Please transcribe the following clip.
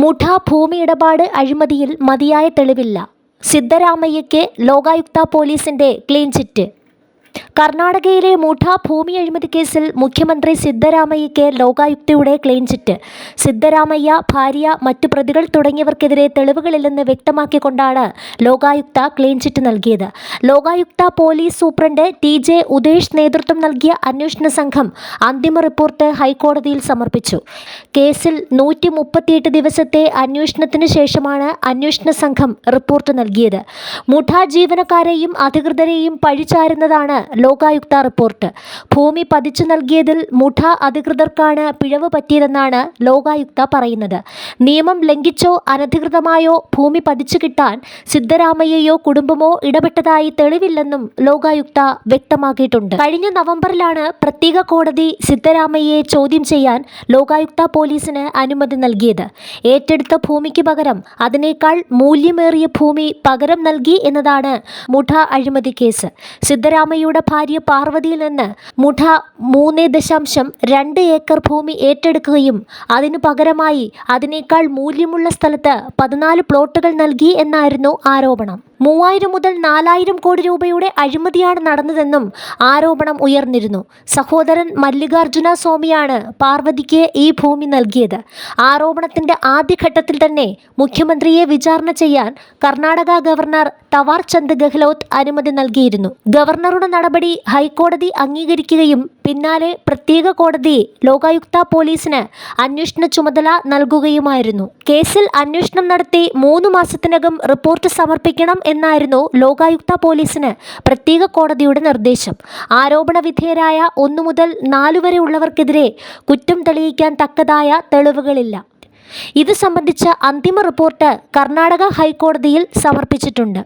മുഠ ഭൂമി ഇടപാട് അഴിമതിയിൽ മതിയായ തെളിവില്ല. സിദ്ധരാമയ്യയ്ക്ക് ലോകായുക്ത പോലീസിന്റെ ക്ലീൻ ചിറ്റ്. കർണാടകയിലെ മുഠ ഭൂമി അഴിമതി കേസിൽ മുഖ്യമന്ത്രി സിദ്ധരാമയ്യയ്ക്ക് ലോകായുക്തയുടെ ക്ലീൻ ചിറ്റ്. സിദ്ധരാമയ്യ ഭാര്യ മറ്റു പ്രതികൾ തുടങ്ങിയവർക്കെതിരെ തെളിവുകളില്ലെന്ന് വ്യക്തമാക്കിക്കൊണ്ടാണ് ലോകായുക്ത ക്ലീൻ ചിറ്റ് നൽകിയത്. Lokayukta police superintendent T J Udesh നേതൃത്വം നൽകിയ അന്വേഷണ സംഘം അന്തിമ റിപ്പോർട്ട് ഹൈക്കോടതിയിൽ സമർപ്പിച്ചു. കേസിൽ നൂറ്റി മുപ്പത്തിയെട്ട് ദിവസത്തെ അന്വേഷണത്തിന് ശേഷമാണ് അന്വേഷണ സംഘം റിപ്പോർട്ട് നൽകിയത്. മുഠ ജീവനക്കാരെയും അധികൃതരെയും പഴിചാരുന്നതാണ് ലോകായുക്ത റിപ്പോർട്ട്. ഭൂമി പതിച്ചു നൽകിയതിൽ മുഠ അധികൃതർക്കാണ് പിഴവ് പറ്റിയതെന്നാണ് ലോകായുക്ത പറയുന്നത്. നിയമം ലംഘിച്ചോ അനധികൃതമായോ ഭൂമി പതിച്ചു കിട്ടാൻ സിദ്ധരാമയ്യയോ കുടുംബമോ ഇടപെട്ടതായി തെളിവില്ലെന്നും ലോകായുക്ത വ്യക്തമാക്കിയിട്ടുണ്ട്. കഴിഞ്ഞ നവംബറിലാണ് പ്രത്യേക കോടതി സിദ്ധരാമയ്യയെ ചോദ്യം ചെയ്യാൻ ലോകായുക്ത പോലീസിന് അനുമതി നൽകിയത്. ഏറ്റെടുത്ത ഭൂമിക്ക് പകരം അതിനേക്കാൾ മൂല്യമേറിയ ഭൂമി പകരം നൽകി എന്നതാണ് മുഠ അഴിമതി കേസ്. സിദ്ധരാമയ്യയുടെ ഭാര്യ പാർവതിയിൽ നിന്ന് മുഠ മൂന്ന് ദശാംശം രണ്ട് ഏക്കർ ഭൂമി ഏറ്റെടുക്കുകയും അതിനു പകരമായി അതിനേക്കാൾ മൂല്യമുള്ള സ്ഥലത്ത് പതിനാല് പ്ലോട്ടുകൾ നൽകി എന്നായിരുന്നു ആരോപണം. മൂവായിരം മുതൽ നാലായിരം കോടി രൂപയുടെ അഴിമതിയാണ് നടന്നതെന്നും ആരോപണം ഉയർന്നിരുന്നു. സഹോദരൻ മല്ലികാർജുന സ്വാമിയാണ് പാർവതിക്ക് ഈ ഭൂമി നൽകിയത്. ആരോപണത്തിന്റെ ആദ്യഘട്ടത്തിൽ തന്നെ മുഖ്യമന്ത്രിയെ വിചാരണ ചെയ്യാൻ കർണാടക ഗവർണർ തവാർ ചന്ദ് ഗെഹ്ലോത്ത് അനുമതി നൽകിയിരുന്നു. ഗവർണറുടെ നടപടി ഹൈക്കോടതി അംഗീകരിക്കുകയും പിന്നാലെ പ്രത്യേക കോടതി ലോകായുക്ത പോലീസിന് അന്വേഷണ ചുമതല നൽകുകയുമായിരുന്നു. കേസിൽ അന്വേഷണം നടത്തി മൂന്ന് മാസത്തിനകം റിപ്പോർട്ട് സമർപ്പിക്കണം എന്നായിരുന്നു ലോകായുക്ത പോലീസിന് പ്രത്യേക കോടതിയുടെ നിർദ്ദേശം. ആരോപണ വിധേയരായ ഒന്നു മുതൽ നാലു വരെ ഉള്ളവർക്കെതിരെ കുറ്റം തെളിയിക്കാൻ തക്കതായ തെളിവുകളില്ല. ഇത് സംബന്ധിച്ച അന്തിമ റിപ്പോർട്ട് കർണാടക ഹൈക്കോടതിയിൽ സമർപ്പിച്ചിട്ടുണ്ട്.